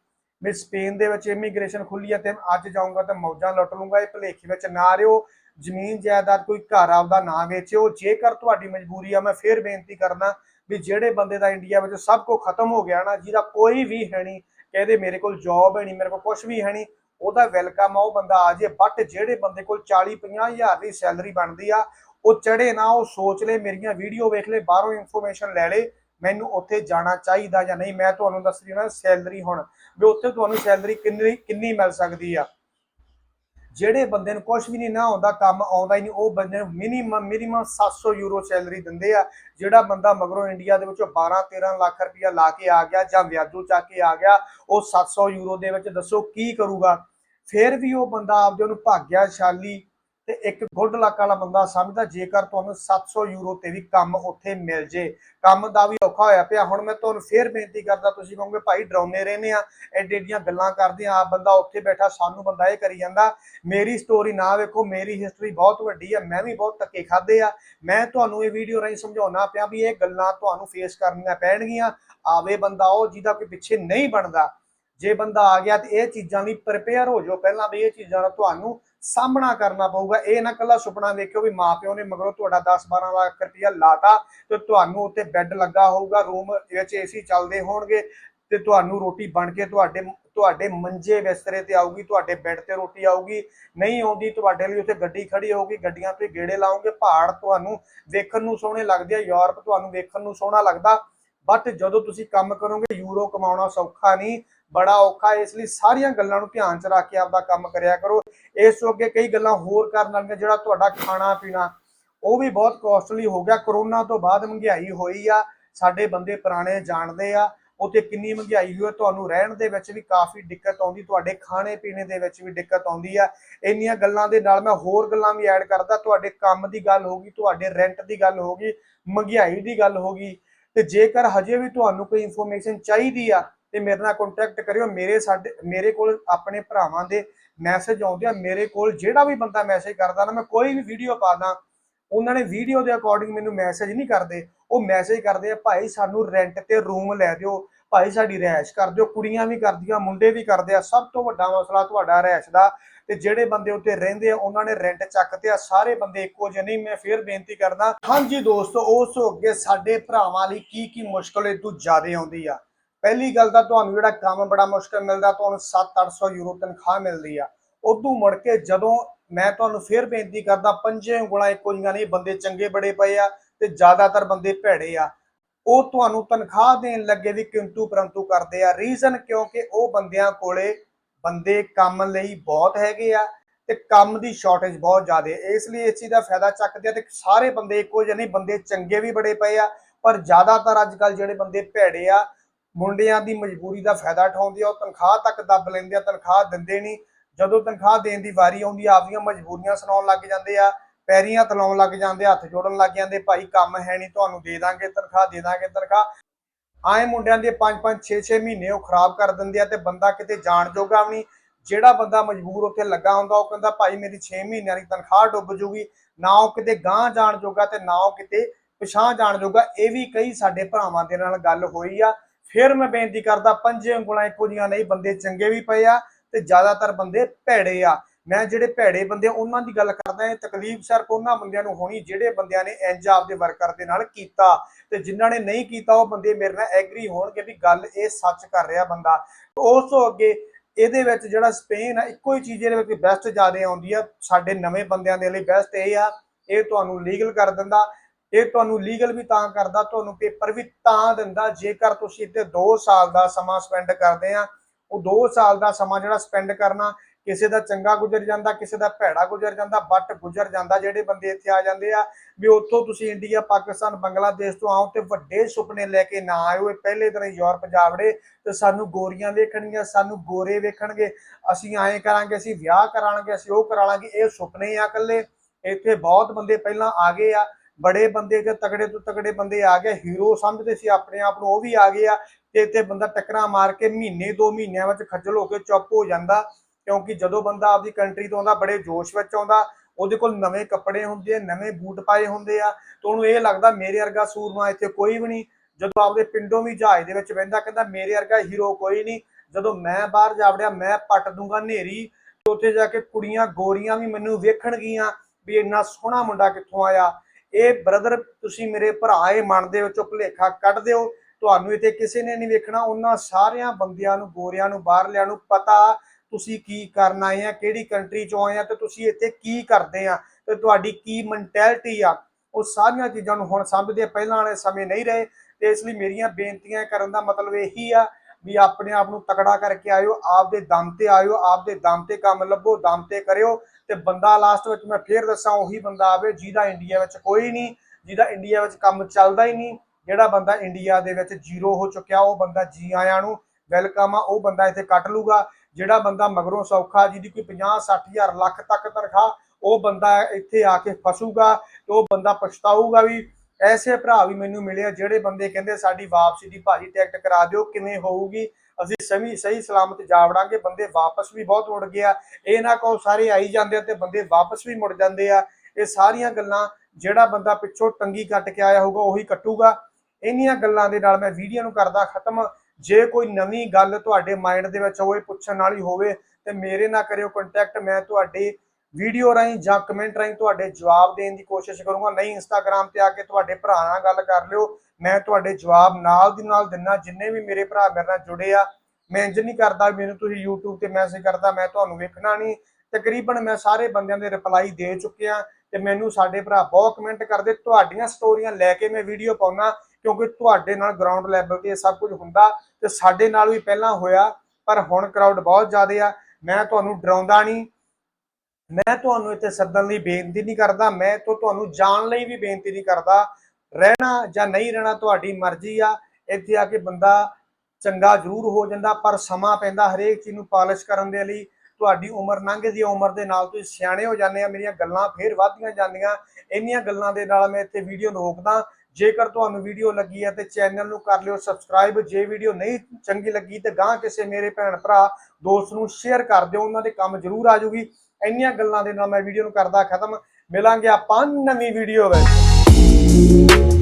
ਵੀ ਸਪੇਨ ਦੇ ਵਿੱਚ ਇਮੀਗ੍ਰੇਸ਼ਨ ਖੁੱਲੀ ਹੈ ਤੇ ਅੱਜ ਜਾਊਂਗਾ ਤਾਂ ਮੌਜਾਂ ਲੁੱਟ ਲੂੰਗਾ ਇਹ ਭਲੇਖੇ ਵਿੱਚ ਨਾ ਰਿਓ ਜ਼ਮੀਨ ਜਾਇਦਾਦ ਕੋਈ ਘਰ ਆਪਦਾ ਨਾ ਵੇਚਿਓ, ਜੇਕਰ ਤੁਹਾਡੀ ਮਜਬੂਰੀ ਆ, ਮੈਂ ਫੇਰ ਬੇਨਤੀ ਕਰਨਾ ਵੀ ਜਿਹੜੇ ਬੰਦੇ ਦਾ ਇੰਡੀਆ ਵਿੱਚ ਸਭ ਕੁਝ ਖਤਮ ਹੋ ਗਿਆ ਨਾ, ਜਿਹਦਾ ਕੋਈ ਵੀ ਹੈ ਨਹੀਂ ਕਹਿੰਦੇ ਮੇਰੇ ਕੋਲ ਜੌਬ ਹੈ ਨਹੀਂ, ਮੇਰੇ ਕੋਲ ਕੁਝ ਵੀ ਹੈ ਨਹੀਂ, ਉਹਦਾ ਵੈਲਕਮ ਆ, ਉਹ ਬੰਦਾ ਆ ਜੇ ਬਟ ਜਿਹੜੇ ਬੰਦੇ ਕੋਲ 40 50 ਹਜ਼ਾਰ ਦੀ ਸੈਲਰੀ ਬਣਦੀ ਆ, ਉਹ ਚੜੇ ਨਾ, ਉਹ ਸੋਚ ਲੈ ਮੇਰੀਆਂ ਵੀਡੀਓ ਵੇਖ ਲੈ ਬਾਹਰੋਂ ਇਨਫੋਰਮੇਸ਼ਨ ਲੈ ਲੈ ਮੈਨੂੰ ਉੱਥੇ ਜਾਣਾ ਚਾਹੀਦਾ ਜਾਂ ਨਹੀਂ, ਮੈਂ ਤੁਹਾਨੂੰ ਦੱਸ ਰਹੀ ਸੈਲਰੀ ਹੁਣ, ਵੀ ਉੱਥੇ ਤੁਹਾਨੂੰ ਸੈਲਰੀ ਕਿੰਨੀ ਕਿੰਨੀ ਮਿਲ ਸਕਦੀ ਆ। ਜਿਹੜੇ ਬੰਦੇ ਨੂੰ ਕੁਝ ਵੀ ਨਹੀਂ ਨਾ ਆਉਂਦਾ, ਕੰਮ ਆਉਂਦਾ ਹੀ ਨਹੀਂ, ਉਹ ਬੰਦੇ ਨੂੰ ਮਿਨੀਮਮ ਮਿਨੀਮਮ 700 ਯੂਰੋ ਸੈਲਰੀ ਦਿੰਦੇ ਆ, ਜਿਹੜਾ ਬੰਦਾ ਮਗਰੋਂ ਇੰਡੀਆ ਦੇ ਵਿੱਚੋਂ 12 13 ਲੱਖ ਰੁਪਇਆ ਲਾ ਕੇ ਆ ਗਿਆ ਜਾਂ ਵਿਆਜੂ ਚੱਕ ਕੇ ਆ ਗਿਆ, ਉਹ 700 ਯੂਰੋ ਦੇ ਵਿੱਚ ਦੱਸੋ ਕੀ ਕਰੂਗਾ? ਫਿਰ ਵੀ ਉਹ ਬੰਦਾ ਆਪਦੇ ਉਹਨੂੰ ਭਾਗਿਆਸ਼ਾਲੀ ਤੇ ਇੱਕ ਗੁੱਡ ਲੱਕ ਵਾਲਾ ਬੰਦਾ ਸਮਝਦਾ ਜੇਕਰ ਤੁਹਾਨੂੰ 700 ਯੂਰੋ ਤੇ ਵੀ ਕੰਮ ਉੱਥੇ ਮਿਲ ਜੇ। ਕੰਮ ਦਾ ਵੀ ਔਖਾ ਹੋਇਆ ਪਿਆ। ਹੁਣ ਮੈਂ ਤੁਹਾਨੂੰ ਫੇਰ ਬੇਨਤੀ ਕਰਦਾ, ਤੁਸੀਂ ਕਹੋਗੇ, ਭਾਈ ਡਰਾਉਨੇ ਰਹਿੰਦੇ ਆ ਐਡੇ ਐਡੀਆਂ ਗੱਲਾਂ ਕਰਦੇ ਆ। ਆਪ ਬੰਦਾ ਉੱਥੇ ਬੈਠਾ, ਸਾਨੂੰ ਬੰਦਾ ਇਹ ਕਰੀ ਜਾਂਦਾ, ਮੇਰੀ ਸਟੋਰੀ ਨਾ ਵੇਖੋ, ਮੇਰੀ ਹਿਸਟਰੀ ਬਹੁਤ ਵੱਡੀ ਆ, ਮੈਂ ਵੀ ਬਹੁਤ ਧੱਕੇ ਖਾਦੇ ਆ। ਮੈਂ ਤੁਹਾਨੂੰ ਇਹ ਵੀਡੀਓ ਰਾਹੀਂ ਸਮਝਾਉਣਾ ਪਿਆ ਵੀ ਇਹ ਗੱਲਾਂ ਤੁਹਾਨੂੰ ਫੇਸ ਕਰਨੀਆਂ ਪੈਣਗੀਆਂ। ਆਵੇ ਬੰਦਾ ਉਹ ਜਿਹਦਾ ਕੋਈ ਪਿੱਛੇ ਨਹੀਂ ਬਣਦਾ। ਜੇ ਬੰਦਾ ਆ ਗਿਆ ਤੇ ਇਹ ਚੀਜ਼ਾਂ ਲਈ ਪ੍ਰਿਪੇਅਰ ਹੋ ਜਾਓ। ਪਹਿਲਾਂ ਵੀ ਇਹ ਚੀਜ਼ਾਂ ਦਾ ਤੁਹਾਨੂੰ ਸਾਹਮਣਾ ਕਰਨਾ ਪਊਗਾ। ਇਹ ਨਾ ਕੱਲਾ ਸੁਪਨਾ ਵੇਖਿਓ ਵੀ ਮਾਪਿਓ ਨੇ ਮਗਰੋਂ ਤੁਹਾਡਾ 10-12 ਲੱਖ ਰੁਪਇਆ ਲਾਤਾ ਤੇ ਤੁਹਾਨੂੰ ਉੱਤੇ ਬੈੱਡ ਲੱਗਾ ਹੋਊਗਾ, ਰੂਮ ਵਿੱਚ ਏਸੀ ਚੱਲਦੇ ਹੋਣਗੇ ਤੇ ਤੁਹਾਨੂੰ ਰੋਟੀ ਬਣ ਕੇ ਤੁਹਾਡੇ ਤੁਹਾਡੇ ਮੰਜੇ ਬਿਸਤਰੇ ਤੇ ਆਊਗੀ, ਤੁਹਾਡੇ ਬੈੱਡ ਤੇ ਰੋਟੀ ਆਊਗੀ। ਨਹੀਂ ਆਉਂਦੀ ਤੁਹਾਡੇ ਲਈ ਉੱਥੇ ਗੱਡੀ ਖੜੀ ਹੋਊਗੀ, ਗੱਡੀਆਂ ਤੇ ਗੇੜੇ ਲਾਓਗੇ ਪਹਾੜ ਤੁਹਾਨੂੰ ਵੇਖਣ ਨੂੰ ਸੋਹਣੇ ਲੱਗਦੇ ਆ, ਯੂਰਪ ਤੁਹਾਨੂੰ ਵੇਖਣ ਨੂੰ ਸੋਹਣਾ ਲੱਗਦਾ। ਬਟ ਜਦੋਂ ਤੁਸੀਂ ਕੰਮ ਕਰੋਗੇ, ਯੂਰੋ ਕਮਾਉਣਾ ਸੌਖਾ ਨਹੀਂ। ਬੜਾ ਔਖਾ ਇਸ ਲਈ ਸਾਰੀਆਂ ਗੱਲਾਂ ਨੂੰ ਧਿਆਨ 'ਚ ਰੱਖ ਕੇ ਆਪਦਾ ਕੰਮ ਕਰਿਆ ਕਰੋ। ਇਸ ਤੋਂ ਅੱਗੇ ਕਈ ਗੱਲਾਂ ਹੋਰ ਕਰਨ ਵਾਲੀਆਂ, ਜਿਹੜਾ ਤੁਹਾਡਾ ਖਾਣਾ ਪੀਣਾ ਉਹ ਵੀ ਬਹੁਤ ਕੋਸਟਲੀ ਹੋ ਗਿਆ। ਕਰੋਨਾ ਤੋਂ ਬਾਅਦ ਮਹਿੰਗਾਈ ਹੋਈ ਆ, ਸਾਡੇ ਬੰਦੇ ਪੁਰਾਣੇ ਜਾਣਦੇ ਆ, ਉੱਥੇ ਕਿੰਨੀ ਮਹਿੰਗਾਈ ਹੋਈ ਤੁਹਾਨੂੰ ਰਹਿਣ ਦੇ ਵਿੱਚ ਵੀ ਕਾਫੀ ਦਿੱਕਤ ਆਉਂਦੀ, ਤੁਹਾਡੇ ਖਾਣੇ ਪੀਣੇ ਦੇ ਵਿੱਚ ਵੀ ਦਿੱਕਤ ਆਉਂਦੀ ਆ। ਇੰਨੀਆਂ ਗੱਲਾਂ ਦੇ ਨਾਲ ਮੈਂ ਹੋਰ ਗੱਲਾਂ ਵੀ ਐਡ ਕਰਦਾ, ਤੁਹਾਡੇ ਕੰਮ ਦੀ ਗੱਲ ਹੋਗੀ ਤੁਹਾਡੇ ਰੈਂਟ ਦੀ ਗੱਲ ਹੋਗੀ ਮਹਿੰਗਾਈ ਦੀ ਗੱਲ ਹੋਗੀ ਤੇ ਜੇਕਰ ਹਜੇ ਵੀ ਤੁਹਾਨੂੰ ਕੋਈ ਇਨਫੋਰਮੇਸ਼ਨ ਚਾਹੀਦੀ ਆ ਤੇ ਮੇਰੇ ਨਾਲ ਕੰਟੈਕਟ ਕਰਿਓ। ਮੇਰੇ ਸਾਡੇ, ਮੇਰੇ ਕੋਲ ਆਪਣੇ ਭਰਾਵਾਂ ਦੇ ਮੈਸੇਜ ਆਉਂਦੇ ਆ। ਮੇਰੇ ਕੋਲ ਜਿਹੜਾ ਵੀ ਬੰਦਾ ਮੈਸੇਜ ਕਰਦਾ ਨਾ, ਮੈਂ ਕੋਈ ਵੀ ਵੀਡੀਓ ਪਾਦਾ ਉਹਨਾਂ ਨੇ ਵੀਡੀਓ ਦੇ ਅਕੋਰਡਿੰਗ ਮੈਨੂੰ ਮੈਸੇਜ ਨਹੀਂ ਕਰਦੇ। ਉਹ ਮੈਸੇਜ ਕਰਦੇ ਆ, ਭਾਈ, ਸਾਨੂੰ ਰੈਂਟ ਤੇ ਰੂਮ ਲੈ ਦਿਓ। ਭਾਈ, ਸਾਡੀ ਰਹਿਸ਼ ਕਰ ਦਿਓ। ਕੁੜੀਆਂ ਵੀ ਕਰਦੀਆਂ, ਮੁੰਡੇ ਵੀ ਕਰਦੇ ਆ। ਸਭ ਤੋਂ ਵੱਡਾ ਮਸਲਾ ਤੁਹਾਡਾ ਰਹਿਸ਼ ਦਾ। ਤੇ ਜਿਹੜੇ ਬੰਦੇ ਉੱਤੇ ਰਹਿੰਦੇ ਆ, ਉਹਨਾਂ ਨੇ ਰੈਂਟ ਚੱਕਦੇ ਆ। ਸਾਰੇ ਬੰਦੇ ਇੱਕੋ ਜਿਹੇ ਨਹੀਂ ਮੈਂ ਫੇਰ ਬੇਨਤੀ ਕਰਦਾ, ਹਾਂਜੀ ਦੋਸਤੋ, ਉਸ ਅੱਗੇ ਸਾਡੇ ਭਰਾਵਾਂ ਲਈ ਕੀ ਕੀ ਮੁਸ਼ਕਲ ਇਹ ਤੋਂ ਜ਼ਿਆਦਾ ਆਉਂਦੀ ਆ। ਪਹਿਲੀ ਗੱਲ ਤਾਂ ਤੁਹਾਨੂੰ ਜਿਹੜਾ ਕੰਮ ਬੜਾ ਮੁਸ਼ਕਲ ਮਿਲਦਾ, ਤੁਹਾਨੂੰ 7-800 ਯੂਰੋ ਤਨਖਾਹ ਮਿਲਦੀ ਆ। ਉਦੋਂ ਮੁੜ ਕੇ ਜਦੋਂ ਮੈਂ ਤੁਹਾਨੂੰ ਫੇਰ ਬੇਨਤੀ ਕਰਦਾ, ਪੰਜੇ ਉਂਗਲਾਂ ਇੱਕੋ ਜਿਹੀਆਂ ਨਹੀਂ ਬੰਦੇ ਚੰਗੇ ਬੜੇ ਪਏ ਆ ਤੇ ਜ਼ਿਆਦਾਤਰ ਬੰਦੇ ਭੈੜੇ ਆ। ਉਹ ਤੁਹਾਨੂੰ ਤਨਖਾਹ ਦੇਣ ਲੱਗੇ ਵੀ ਕਿੰਤੂ ਪਰੰਤੂ ਕਰਦੇ ਆ। ਰੀਜ਼ਨ ਕਿਉਂਕਿ ਉਹ ਬੰਦਿਆਂ ਕੋਲੇ ਬੰਦੇ ਕੰਮ ਲਈ ਬਹੁਤ ਹੈਗੇ ਆ ਤੇ ਕੰਮ ਦੀ ਸ਼ਾਰਟੇਜ ਬਹੁਤ ਜ਼ਿਆਦਾ ਇਸ ਲਈ ਇਸ ਚੀਜ਼ ਦਾ ਫਾਇਦਾ ਚੱਕਦੇ ਆ ਤੇ ਸਾਰੇ ਬੰਦੇ ਇੱਕੋ ਜਿਹੇ ਨਹੀਂ ਬੰਦੇ ਚੰਗੇ ਵੀ ਬੜੇ ਪਏ ਆ, ਪਰ ਜ਼ਿਆਦਾਤਰ ਅੱਜ ਕੱਲ ਜਿਹੜੇ ਬੰਦੇ ਭੈੜੇ ਆ ਮੁੰਡਿਆਂ ਦੀ ਮਜਬੂਰੀ ਦਾ ਫਾਇਦਾ ਉਠਾਉਂਦੇ ਆ, ਉਹ ਤਨਖਾਹ ਤੱਕ ਦੱਬ ਲੈਂਦੇ ਆ, ਤਨਖਾਹ ਦਿੰਦੇ ਨਹੀਂ ਜਦੋਂ ਤਨਖਾਹ ਦੇਣ ਦੀ ਵਾਰੀ ਆਉਂਦੀ ਆ, ਆਪਦੀਆਂ ਮਜਬੂਰੀਆਂ ਸੁਣਾਉਣ ਲੱਗ ਜਾਂਦੇ ਆ, ਪੈਰੀਆਂ ਤਲਾਉਣ ਲੱਗ ਜਾਂਦੇ, ਹੱਥ ਜੋੜਨ ਲੱਗ ਜਾਂਦੇ, ਭਾਈ, ਕੰਮ ਹੈ ਨਹੀਂ ਤੁਹਾਨੂੰ ਦੇ ਦਾਂਗੇ ਤਨਖਾਹ, ਦੇ ਦਾਂਗੇ ਤਨਖਾਹ। ਆਏ ਮੁੰਡਿਆਂ ਦੇ 5-5 6-6 ਮਹੀਨੇ ਉਹ ਖਰਾਬ ਕਰ ਦਿੰਦੇ ਆ ਤੇ ਬੰਦਾ ਕਿਤੇ ਜਾਣ ਜੋਗਾ ਵੀ ਨਹੀਂ। ਜਿਹੜਾ ਬੰਦਾ ਮਜਬੂਰ ਉੱਥੇ ਲੱਗਾ ਹੁੰਦਾ, ਉਹ ਕਹਿੰਦਾ, ਭਾਈ, ਮੇਰੀ 6 ਮਹੀਨਿਆਂ ਦੀ ਤਨਖਾਹ ਡੁੱਬ ਜੂਗੀ। ਨਾ ਉਹ ਕਿਤੇ ਗਾਂਹ ਜਾਣ ਜੋਗਾ ਤੇ ਨਾ ਉਹ ਕਿਤੇ ਪਿਛਾਂ ਜਾਣ ਜੋਗਾ। ਇਹ ਵੀ ਕਈ ਸਾਡੇ ਭਰਾਵਾਂ ਦੇ ਨਾਲ ਗੱਲ ਹੋਈ ਆ। ਫਿਰ ਮੈਂ ਬੇਨਤੀ ਕਰਦਾ ਪੰਜੇ ਉਂਗਲਾਂ ਇੱਕੋ ਜੀਆਂ ਨਹੀਂ ਬੰਦੇ ਚੰਗੇ ਵੀ ਪਏ ਆ ਤੇ ਜ਼ਿਆਦਾਤਰ ਬੰਦੇ ਭੈੜੇ ਆ। ਮੈਂ ਜਿਹੜੇ ਭੈੜੇ ਬੰਦੇ ਆ, ਉਹਨਾਂ ਦੀ ਗੱਲ ਕਰਦਾ ਹਾਂ ਤਕਲੀਫ ਸਿਰਫ ਉਹਨਾਂ ਬੰਦਿਆਂ ਨੂੰ ਹੋਣੀ ਜਿਹੜੇ ਬੰਦਿਆਂ ਨੇ ਇੰਜ ਆਪਦੇ ਵਰਕਰ ਦੇ ਨਾਲ ਕੀਤਾ ਤੇ ਜਿਨ੍ਹਾਂ ਨੇ ਨਹੀਂ ਕੀਤਾ ਉਹ ਬੰਦੇ ਮੇਰੇ ਨਾਲ ਐਗਰੀ ਹੋਣਗੇ ਵੀ ਗੱਲ ਇਹ ਸੱਚ ਕਰ ਰਿਹਾ ਬੰਦਾ। ਉਸ ਤੋਂ ਅੱਗੇ ਇਹਦੇ ਵਿੱਚ ਜਿਹੜਾ ਸਪੇਨ ਆ ਇੱਕੋ ਹੀ ਚੀਜ਼ ਇਹਦੇ ਵਿੱਚ ਬੈਸਟ ਜ਼ਿਆਦਾ ਆਉਂਦੀ ਆ ਸਾਡੇ ਨਵੇਂ ਬੰਦਿਆਂ ਦੇ ਲਈ ਬੈਸਟ ਇਹ ਆ ਇਹ ਤੁਹਾਨੂੰ ਲੀਗਲ ਕਰ ਦਿੰਦਾ। ਇਹ ਤੁਹਾਨੂੰ ਲੀਗਲ ਵੀ ਤਾਂ ਕਰਦਾ, ਤੁਹਾਨੂੰ ਪੇਪਰ ਵੀ ਤਾਂ ਦਿੰਦਾ, ਜੇਕਰ ਤੁਸੀਂ ਇੱਥੇ 2 ਸਾਲ ਦਾ ਸਮਾਂ ਸਪੈਂਡ ਕਰਦੇ ਆ, ਉਹ 2 ਸਾਲ ਦਾ ਸਮਾਂ ਜਿਹੜਾ ਸਪੈਂਡ ਕਰਨਾ, ਕਿਸੇ ਦਾ ਚੰਗਾ ਗੁਜ਼ਰ ਜਾਂਦਾ, ਕਿਸੇ ਦਾ ਭੈੜਾ ਗੁਜ਼ਰ ਜਾਂਦਾ ਬਟ ਗੁਜ਼ਰ ਜਾਂਦਾ, ਜਿਹੜੇ ਬੰਦੇ ਇੱਥੇ ਆ ਜਾਂਦੇ ਆ, ਵੀ ਉੱਥੋਂ ਤੁਸੀਂ ਇੰਡੀਆ ਪਾਕਿਸਤਾਨ, ਬੰਗਲਾਦੇਸ਼ ਤੋਂ ਆਓ ਤੇ ਵੱਡੇ ਸੁਪਨੇ ਲੈ ਕੇ ਨਾ ਆਇਓ, ਇਹ ਪਹਿਲੇ ਤਰ੍ਹਾਂ ਯੂਰਪ ਜਾਵੜੇ ਤੇ ਸਾਨੂੰ ਗੋਰੀਆਂ ਵੇਖਣਗੀਆਂ, ਸਾਨੂੰ ਗੋਰੇ ਵੇਖਣਗੇ, ਅਸੀਂ ਆਏ ਕਰਾਂਗੇ, ਅਸੀਂ ਵਿਆਹ ਕਰਾਂਗੇ, ਅਸੀਂ ਉਹ ਕਰਾ ਲਾਂਗੇ ਇਹ ਸੁਪਨੇ ਆ ਇਕੱਲੇ, ਇੱਥੇ ਬਹੁਤ ਬੰਦੇ ਪਹਿਲਾਂ ਆ ਗਏ ਆ ਬੜੇ ਬੰਦੇ ਤੇ ਤਗੜੇ ਤੋਂ ਤਕੜੇ ਬੰਦੇ ਆ ਗਏ ਹੀਰੋ ਸਮਝਦੇ ਸੀ ਆਪਣੇ ਆਪ ਨੂੰ, ਉਹ ਵੀ ਆ ਗਏ ਆ ਤੇ ਇੱਥੇ ਬੰਦਾ ਟੱਕਰਾਂ ਮਾਰ ਕੇ ਮਹੀਨੇ ਦੋ ਮਹੀਨਿਆਂ ਵਿੱਚ ਖੱਜਲ ਹੋ ਕੇ ਚੁੱਪ ਹੋ ਜਾਂਦਾ ਕਿਉਂਕਿ ਜਦੋਂ ਬੰਦਾ ਆਪਦੀ ਕੰਟਰੀ ਤੋਂ ਆਉਂਦਾ, ਬੜੇ ਜੋਸ਼ ਵਿੱਚ ਆਉਂਦਾ, ਉਹਦੇ ਕੋਲ ਨਵੇਂ ਕੱਪੜੇ ਹੁੰਦੇ ਆ, ਨਵੇਂ ਬੂਟ ਪਾਏ ਹੁੰਦੇ ਆ ਤੇ ਉਹਨੂੰ ਇਹ ਲੱਗਦਾ ਮੇਰੇ ਵਰਗਾ ਸੂਰਮਾ ਇੱਥੇ ਕੋਈ ਵੀ ਨਹੀਂ। ਜਦੋਂ ਆਪਦੇ ਪਿੰਡੋਂ ਵੀ ਜਹਾਜ਼ ਦੇ ਵਿੱਚ ਬਹਿੰਦਾ ਕਹਿੰਦਾ ਮੇਰੇ ਵਰਗਾ ਹੀਰੋ ਕੋਈ ਨਹੀਂ। ਜਦੋਂ ਮੈਂ ਬਾਹਰ ਜਾ ਵੜਿਆ, ਮੈਂ ਪੱਟ ਦੂੰਗਾ ਨੇਰੀ ਤੇ ਉੱਥੇ ਜਾ ਕੇ ਕੁੜੀਆਂ ਗੋਰੀਆਂ ਵੀ ਮੈਨੂੰ ਵੇਖਣਗੀਆਂ ਵੀ ਇੰਨਾ ਸੋਹਣਾ ਮੁੰਡਾ ਕਿੱਥੋਂ ਆਇਆ। ਇਹ ਬ੍ਰਦਰ ਤੁਸੀਂ ਮੇਰੇ ਭਰਾ ਇਹ ਮਨ ਦੇ ਵਿੱਚੋਂ ਭੁਲੇਖਾ ਕੱਢ ਦਿਓ ਤੁਹਾਨੂੰ ਇੱਥੇ ਕਿਸੇ ਨੇ ਨਹੀਂ ਵੇਖਣਾ। ਉਹਨਾਂ ਸਾਰਿਆਂ ਬੰਦਿਆਂ ਨੂੰ, ਗੋਰਿਆਂ ਨੂੰ, ਬਾਹਰਲਿਆਂ ਨੂੰ ਪਤਾ ਤੁਸੀਂ ਕੀ ਕਰਨ ਆਏ ਆ, ਕਿਹੜੀ ਕੰਟਰੀ ਚੋਂ ਆਏ ਆ ਤੇ ਤੁਸੀਂ ਇੱਥੇ ਕੀ ਕਰਦੇ ਆ ਤੇ ਤੁਹਾਡੀ ਕੀ ਮੈਂਟੈਲਿਟੀ ਆ। ਉਹ ਸਾਰੀਆਂ ਚੀਜ਼ਾਂ ਨੂੰ ਹੁਣ ਸਮਝਦੇ ਪਹਿਲਾਂ ਵਾਲੇ ਸਮੇਂ ਨਹੀਂ ਰਹੇ ਤੇ ਇਸ ਲਈ ਮੇਰੀਆਂ ਬੇਨਤੀਆਂ ਕਰਨ ਦਾ ਮਤਲਬ ਇਹੀ ਆ ਵੀ ਆਪਣੇ ਆਪ ਨੂੰ ਤਕੜਾ ਕਰਕੇ ਆਇਓ, ਆਪਦੇ ਦਮ ਤੇ ਆਇਓ, ਆਪਦੇ ਦਮ ਤੇ ਕੰਮ ਲੱਭੋ, ਦਮ ਤੇ ਕਰਿਓ ਤੇ ਬੰਦਾ ਲਾਸਟ ਵਿੱਚ ਮੈਂ ਫੇਰ ਦੱਸਾਂ ਉਹੀ ਬੰਦਾ ਆਵੇ ਜਿਹਦਾ ਇੰਡੀਆ ਵਿੱਚ ਕੋਈ ਨਹੀਂ, ਜਿਹਦਾ ਇੰਡੀਆ ਵਿੱਚ ਕੰਮ ਚੱਲਦਾ ਹੀ ਨਹੀਂ, ਜਿਹੜਾ ਬੰਦਾ ਇੰਡੀਆ ਦੇ ਵਿੱਚ ਜ਼ੀਰੋ ਹੋ ਚੁੱਕਿਆ, ਉਹ ਬੰਦਾ ਜੀ ਆਇਆਂ ਨੂੰ ਵੈਲਕਮ ਆ, ਉਹ ਬੰਦਾ ਇੱਥੇ ਕੱਟ ਲੂਗਾ, ਜਿਹੜਾ ਬੰਦਾ ਮਗਰੋਂ ਸੌਖਾ, ਜਿਹਦੀ ਕੋਈ 50 60 ਹਜ਼ਾਰ ਲੱਖ ਤੱਕ ਤਨਖਾਹ, ਉਹ ਬੰਦਾ ਇੱਥੇ ਆ ਕੇ ਫਸੂਗਾ ਤੇ ਉਹ ਬੰਦਾ ਪਛਤਾਊਗਾ ਵੀ ਐਸੇ ਭਰਾ ਵੀ ਮੈਨੂੰ ਮਿਲੇ ਜਿਹੜੇ ਬੰਦੇ ਕਹਿੰਦੇ ਸਾਡੀ ਵਾਪਸੀ ਦੀ ਭਾਜੀ ਟਿਕਟ ਕਰਾ ਦਿਓ, ਕਿਵੇਂ ਹੋਊਗੀ? ਅਸੀਂ ਸਹੀ ਸਹੀ ਸਲਾਮਤ ਜਾ ਵੜਾਂਗੇ, ਬੰਦੇ ਵਾਪਸ ਵੀ ਬਹੁਤ ਮੁੜ ਗਏ ਆ। ਇਹ ਨਾ ਕਹੋ ਸਾਰੇ ਆਈ ਜਾਂਦੇ ਆ ਤੇ ਬੰਦੇ ਵਾਪਸ ਵੀ ਮੁੜ ਜਾਂਦੇ ਆ। ਇਹ ਸਾਰੀਆਂ ਗੱਲਾਂ ਜਿਹੜਾ ਬੰਦਾ ਪਿੱਛੋਂ ਟੰਗੀ ਕੱਟ ਕੇ ਆਇਆ ਹੋਊਗਾ, ਉਹੀ ਕੱਟੂਗਾ। ਇੰਨੀਆਂ ਗੱਲਾਂ ਦੇ ਨਾਲ ਮੈਂ ਵੀਡੀਓ ਨੂੰ ਕਰਦਾ ਖਤਮ। ਜੇ ਕੋਈ ਨਵੀਂ ਗੱਲ ਤੁਹਾਡੇ ਮਾਈਂਡ ਦੇ ਵਿੱਚ ਹੋਵੇ, ਪੁੱਛਣ ਵਾਲੀ ਹੋਵੇ, ਤੇ ਮੇਰੇ ਨਾਲ ਕਰਿਓ ਕੰਟੈਕਟ ਮੈਂ ਤੁਹਾਡੇ ਵੀਡੀਓ ਰਾਹੀਂ ਜਾਂ ਕਮੈਂਟ ਰਾਹੀਂ ਤੁਹਾਡੇ ਜਵਾਬ ਦੇਣ ਦੀ ਕੋਸ਼ਿਸ਼ ਕਰੂੰਗਾ। ਨਹੀਂ ਇੰਸਟਾਗ੍ਰam ਤੇ ਆ ਕੇ ਤੁਹਾਡੇ ਭਰਾ ਨਾਲ ਗੱਲ ਕਰ ਲਿਓ। ਮੈਂ ਤੁਹਾਡੇ ਜਵਾਬ ਨਾਲ ਦੀ ਨਾਲ ਦਿੰਨਾ। ਜਿੰਨੇ ਵੀ ਮੇਰੇ ਭਰਾ ਮੇਰੇ ਨਾਲ ਜੁੜੇ ਆ, ਮੈਂ ਇੰਜ ਨਹੀਂ ਕਰਦਾ ਮੈਨੂੰ ਤੁਸੀਂ YouTube ਤੇ ਮੈਸੇਜ ਕਰਦਾ, ਮੈਂ ਤੁਹਾਨੂੰ ਵੇਖਣਾ ਨਹੀਂ। ਤਕਰੀਬਨ ਮੈਂ ਸਾਰੇ ਬੰਦਿਆਂ ਦੇ ਰਿਪਲਾਈ ਦੇ ਚੁੱਕਿਆ ਤੇ ਮੈਨੂੰ ਸਾਡੇ ਭਰਾ ਬਹੁਤ ਕਮੈਂਟ ਕਰਦੇ। ਤੁਹਾਡੀਆਂ ਸਟੋਰੀਆਂ ਲੈ ਕੇ ਮੈਂ ਵੀਡੀਓ ਪਾਉਣਾ ਕਿਉਂਕਿ ਤੁਹਾਡੇ ਨਾਲ ਗਰਾਊਂਡ ਲੈਵਲ ਤੇ ਇਹ ਸਭ ਕੁਝ ਹੁੰਦਾ ਤੇ ਸਾਡੇ ਨਾਲ ਵੀ ਪਹਿਲਾਂ ਹੋਇਆ, ਪਰ ਹੁਣ ਕਰਾਊਡ ਬਹੁਤ ਜ਼ਿਆਦਾ ਆ। ਮੈਂ ਤੁਹਾਨੂੰ ਡਰਾਉਂਦਾ ਨਹੀਂ। ਮੈਂ ਤੁਹਾਨੂੰ ਇੱਥੇ ਸੱਦਣ ਲਈ ਬੇਨਤੀ ਨਹੀਂ ਕਰਦਾ, ਮੈਂ ਤੋਂ ਤੁਹਾਨੂੰ ਜਾਣ ਲਈ ਵੀ ਬੇਨਤੀ ਨਹੀਂ ਕਰਦਾ। ਰਹਿਣਾ ਜਾਂ ਨਹੀਂ ਰਹਿਣਾ ਤੁਹਾਡੀ ਮਰਜ਼ੀ ਆ, ਇੱਥੇ ਆ ਕੇ ਬੰਦਾ ਚੰਗਾ ਜ਼ਰੂਰ ਹੋ ਜਾਂਦਾ, ਪਰ ਸਮਾਂ ਪੈਂਦਾ ਹਰੇਕ ਚੀਜ਼ ਨੂੰ ਪਾਲਿਸ਼ ਕਰਨ ਦੇ ਲਈ। ਤੁਹਾਡੀ ਉਮਰ ਲੰਘਦੀ ਹੈ ਉਮਰ ਦੇ ਨਾਲ ਤੁਸੀਂ ਸਿਆਣੇ ਹੋ ਜਾਂਦੇ ਆ, ਮੇਰੀਆਂ ਗੱਲਾਂ ਫੇਰ ਵੱਧਦੀਆਂ ਜਾਂਦੀਆਂ। ਇੰਨੀਆਂ ਗੱਲਾਂ ਦੇ ਨਾਲ ਮੈਂ ਇੱਥੇ ਵੀਡੀਓ ਨੂੰ ਰੋਕਦਾ। ਜੇਕਰ ਤੁਹਾਨੂੰ ਵੀਡੀਓ ਲੱਗੀ ਹੈ ਤੇ ਚੈਨਲ ਨੂੰ ਕਰ ਲਿਓ ਸਬਸਕ੍ਰਾਈਬ। ਜੇ ਵੀਡੀਓ ਨਹੀਂ ਚੰਗੀ ਲੱਗੀ ਤੇ ਗਾਂ ਕਿਸੇ ਮੇਰੇ ਭੈਣ ਭਰਾ, ਦੋਸਤ ਨੂੰ ਸ਼ੇਅਰ ਕਰ ਦਿਓ, ਉਹਨਾਂ ਦੇ ਕੰਮ ਜ਼ਰੂਰ ਆ ਜੂਗੀ ਇੰਨੀਆਂ ਗੱਲਾਂ ਦੇ ਨਾਲ ਮੈਂ ਵੀਡੀਓ ਨੂੰ ਕਰਦਾ ਖਤਮ। ਮਿਲਾਂਗੇ ਆਪਾਂ ਨਵੀਂ ਵੀਡੀਓ ਵਿੱਚ।